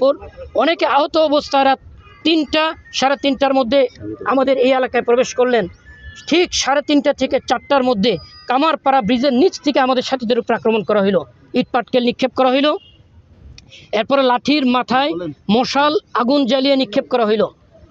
পর অনেকে আহত অবস্থায় রাত তিনটা সাড়ে তিনটার মধ্যে আমাদের এই এলাকায় প্রবেশ করলেন। ঠিক সাড়ে তিনটা থেকে চারটার মধ্যে কামারপাড়া ব্রিজের নিচ থেকে আমাদের সাথীদের উপর আক্রমণ করা হলো ইট পাটকেল নিক্ষেপ করা হলো এরপরে লাঠির মাথায় মশাল আগুন জ্বালিয়ে নিক্ষেপ করা হইল।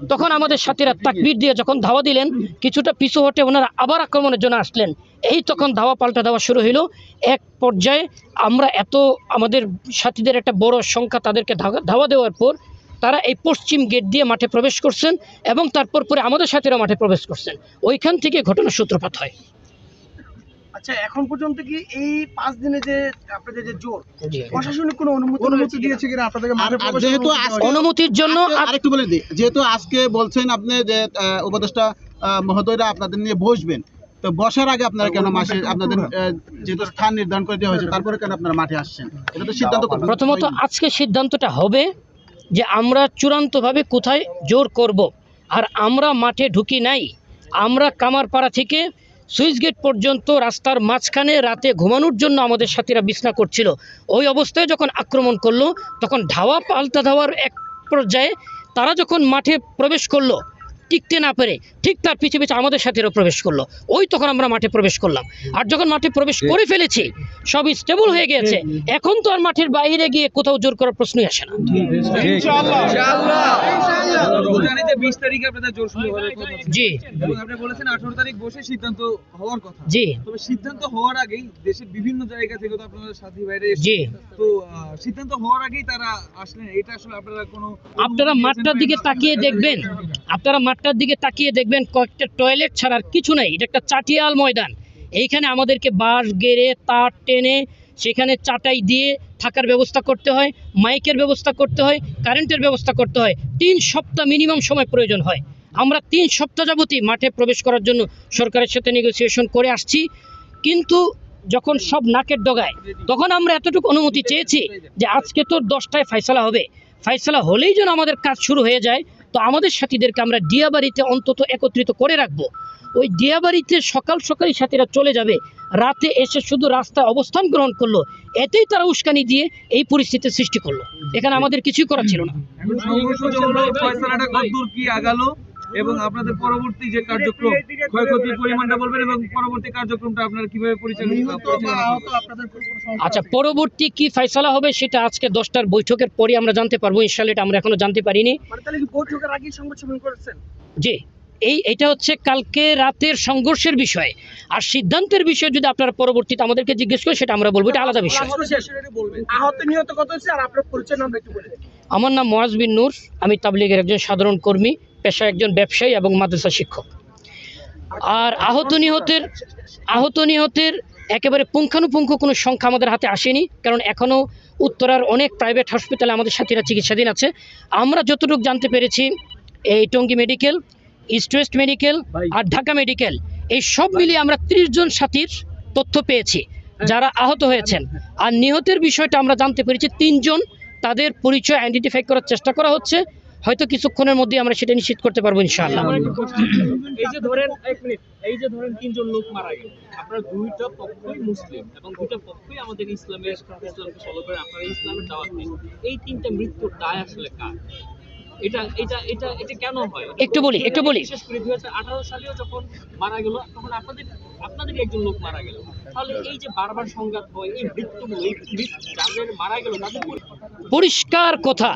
তখন আমাদের সাথীরা তাকবির দিয়ে যখন ধাওয়া দিলেন, কিছুটা পিছু হটে ওনারা আবার আক্রমণের জন্য আসলেন। এই তখন ধাওয়া পাল্টা দেওয়া শুরু হইল। এক পর্যায়ে আমরা এত আমাদের সাথীদের একটা বড় সংখ্যা তাদেরকে ধাওয়া- দেওয়ার পর তারা এই পশ্চিম গেট দিয়ে মাঠে প্রবেশ করছেন এবং তারপর পরে আমাদের সাথীরা মাঠে প্রবেশ করছেন। ওইখান থেকে ঘটনার সূত্রপাত হয়। আচ্ছা এখন পর্যন্ত কি এই পাঁচ দিনে যে আপনাদের যে জোর। প্রশাসনিক কোনো অনুমতি অনুমতি দিয়েছে কিনা আপনাদেরকে মাঠে আর- আর যেহেতু আজকে- অনুমতির জন্য আরেকটু বলে দিই যেহেতু আজকে বলছেন আপনি যে আহ, উপদেষ্টা মহোদয়রা আপনাদের নিয়ে বসবেন তো বসার আগে আপনারা কেন মাসে আপনাদের যেহেতু স্থান নির্ধারণ করে দেওয়া হয়েছে তারপরে কেন আপনারা মাঠে আসছেন এটা তো সিদ্ধান্ত। প্রথমত আজকে সিদ্ধান্তটা হবে যে আমরা চূড়ান্তভাবে কোথায় জোর করব। আর আমরা মাঠে ঢুকি নাই আমরা কামারপাড়া থেকে সুইচ গেট পর্যন্ত রাস্তার মাঝখানে রাতে ঘুমানোর জন্য আমাদের সাথীরা বিছনা করছিল। ওই অবস্থায় যখন আক্রমণ করল, তখন ধাওয়া পাল্টা ধাওয়ার এক পর্যায়ে তারা যখন মাঠে প্রবেশ করল টিকতে না পেরে ঠিক তার পিছে পিছে আমাদের সাথীরাও প্রবেশ করল। ওই তখন আমরা মাঠে প্রবেশ করলাম। আর যখন মাঠে প্রবেশ করে ফেলেছি সব স্টেবল হয়ে গিয়েছে। এখন তো আর মাঠের বাইরে গিয়ে কোথাও জোর করার প্রশ্নই আসে না। জানি যে বিশ তারিখে আপনাদের জোর শুরু হওয়ার কথা ছিল। জি। আপনি বলেছেন আঠারো তারিখ বসে সিদ্ধান্ত হওয়ার কথা। জি। তবে সিদ্ধান্ত হওয়ার আগেই দেশের বিভিন্ন জায়গা থেকে তো আপনাদের সাথী বাইরে জি। তো সিদ্ধান্ত হওয়ার আগেই তারা আসলেন। এটা আসলে আপনারা কোনো আপনারা মাঠটার দিকে তাকিয়ে দেখবেন। আপনারা মাঠটার দিকে তাকিয়ে দেখবেন কয়েকটা টয়লেট ছাড়ার কিছু নাই। এটা একটা চাটিয়াল ময়দান। এইখানে আমাদেরকে বাঁশ গেড়ে, তার টেনে সেখানে চাটাই দিয়ে থাকার ব্যবস্থা করতে হয়, মাইকের ব্যবস্থা করতে হয়, কারেন্টের ব্যবস্থা করতে হয়। তিন সপ্তাহ মিনিমাম সময় প্রয়োজন হয়। আমরা তিন সপ্তাহ যাবতই মাঠে প্রবেশ করার জন্য সরকারের সাথে নেগোসিয়েশন করে আসছি। কিন্তু যখন সব নাকের ডগায়, তখন আমরা এতটুকু অনুমতি চেয়েছি যে আজকে তো দশটায় ফাইসলা হবে। ফাইসলা হলেই যেন আমাদের কাজ শুরু হয়ে যায়। তো আমাদের সাথীদেরকে আমরা ডিয়াবাড়িতে অন্তত একত্রিত করে রাখব। ওই ডিয়াবাড়িতে সকাল সকালই সাথীরা চলে যাবে। রাতে এসে শুধু রাস্তায় অবস্থান গ্রহণ করল। এতেই তারা উস্কানি দিয়ে এই পরিস্থিতির সৃষ্টি করল। এখানে আমাদের কিছুই করার ছিল না। এবং আপনাদের পরবর্তী যে কার্যক্রম ক্ষয়ক্ষতির পরিমাণটা বলবেন এবং পরবর্তী কার্যক্রমটা আপনারা কীভাবে সংখ্যা আচ্ছা পরবর্তী কি ফয়সালা হবে সেটা আজকে দশটার বৈঠকের পরে আমরা জানতে পারব ইনশাল্লাহ এটা আমরা এখনও জানতে পারিনি। মানে তাহলে কি বৈঠকের আগেই সংবাদ সম্মেলন করেছেন? জি এই এটা হচ্ছে কালকে রাতের সংঘর্ষের বিষয়। আর সিদ্ধান্তের বিষয় যদি আপনারা পরবর্তীতে আমাদেরকে জিজ্ঞেস করে সেটা আমরা বলব এটা আলাদা বিষয়। আহত শেষ। আহত নিহত কত হচ্ছে আর আপনার পরিচয় নাম একটু বলে দিন। আমার নাম মোয়াজ বিন নূর আমি তাবলিগের একজন সাধারণ কর্মী। পেশায় একজন ব্যবসায়ী এবং মাদ্রাসা শিক্ষক। আর আহত নিহতের আহত নিহতের একেবারে পুঙ্খানুপুঙ্খ কোনো সংখ্যা আমাদের হাতে আসেনি, কারণ এখনও উত্তরার অনেক প্রাইভেট হসপিটালে আমাদের সাথীরা চিকিৎসাধীন আছে। আমরা যতটুকু জানতে পেরেছি, এই Tongi medical east west medical আর ঢাকা মেডিকেল এই সব মিলিয়ে আমরা ত্রিশ জন সাথীর তথ্য পেয়েছি, যারা আহত হয়েছেন। আর নিহতের বিষয়টা আমরা জানতে পেরেছি, তিনজন তাদের পরিচয় আইডেন্টিফাই করার চেষ্টা করা হচ্ছে। হয়তো কিছুক্ষণের মধ্যে আমরা সেটা নিশ্চিত করতে পারব ইনশাআল্লাহ। এই যে ধরেন এক মিনিট এই যে ধরেন তিনজন লোক মারা গেল আপনার দুইটা পক্ষই মুসলিম এবং দুইটা পক্ষই আমাদের ইসলামের ইসলামকে ফলো করে আপনারা ইসলামের দাওয়াত দিন এই তিনটা মৃত্যুর দায় আসলে কার? এটা এটা এটা এটা কেন হয়? একটু বলি, একটু বলি। বিশেষ করে সালেও যখন মারা গেল তখন আপনাদের আপনাদেরই একজন লোক মারা গেল। তাহলে এই যে বারবার সংঘাত হয় এই মৃত্যু যাদের মারা গেল তাদের পরিবার। পরিষ্কার কথা।